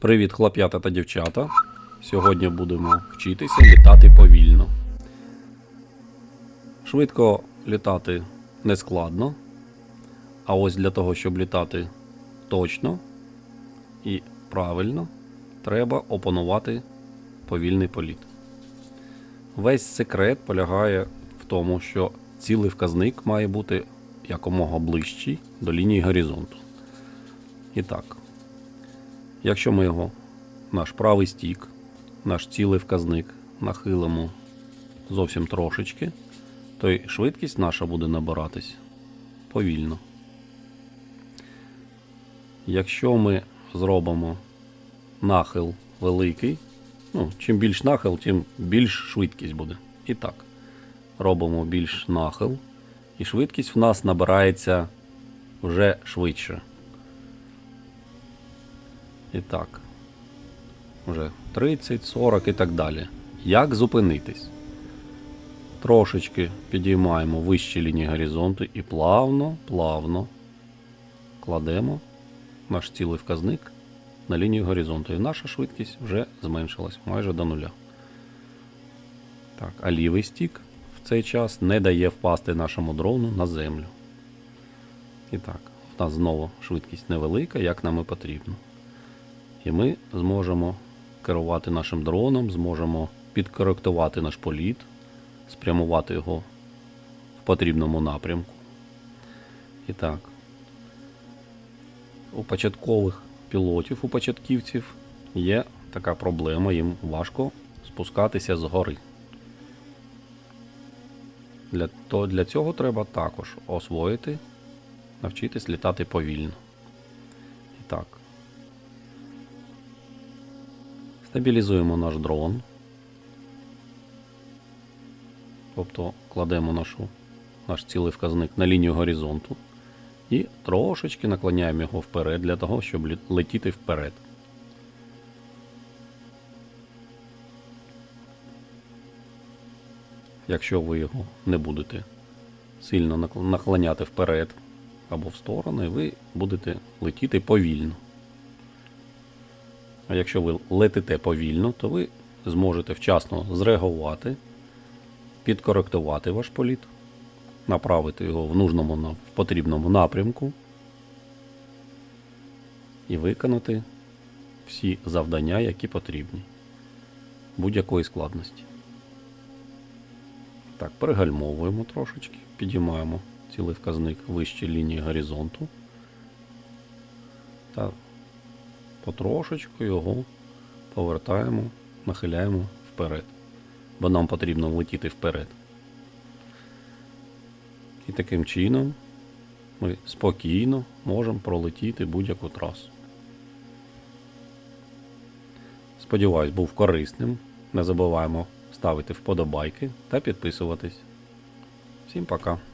Привіт, хлоп'ята та дівчата. Сьогодні будемо вчитися літати повільно. Швидко літати не складно. А ось для того, щоб літати точно і правильно, треба опанувати повільний політ. Весь секрет полягає в тому, що цілий вказник має бути якомога ближчий до лінії горизонту. І так, якщо ми його, наш правий стік, наш цілий вказник нахилимо зовсім трошечки, то й швидкість наша буде набиратись повільно. Якщо ми зробимо нахил великий, ну, чим більш нахил, тим більш швидкість буде. І так, робимо більш нахил, і швидкість в нас набирається вже швидше. І так, вже 30, 40 і так далі. Як зупинитись? Трошечки підіймаємо вище лінії горизонту і плавно, плавно кладемо наш цілий вказник на лінію горизонту. І наша швидкість вже зменшилась майже до нуля. Так, а лівий стік в цей час не дає впасти нашому дрону на землю. І так, в нас знову швидкість невелика, як нам і потрібно. І ми зможемо керувати нашим дроном, зможемо підкоректувати наш політ, спрямувати його в потрібному напрямку. І так, у початкових пілотів, у початківців є така проблема, їм важко спускатися з гори. Для, то для цього треба також освоїти, навчитись літати повільно. І так. Стабілізуємо наш дрон. Тобто кладемо нашу, наш цілий вказник на лінію горизонту і трошечки наклоняємо його вперед для того, щоб летіти вперед. Якщо ви його не будете сильно наклоняти вперед або в сторони, ви будете летіти повільно. А якщо ви летите повільно, то ви зможете вчасно зреагувати, підкоректувати ваш політ, направити його в нужному в потрібному напрямку і виконати всі завдання, які потрібні будь-якої складності. Так, перегальмовуємо трошечки, підіймаємо цілий вказник вище лінії горизонту. Та потрошечку його повертаємо, нахиляємо вперед. Бо нам потрібно летіти вперед. І таким чином ми спокійно можемо пролетіти будь-яку трасу. Сподіваюсь, був корисним. Не забуваємо ставити вподобайки та підписуватись. Всім пока!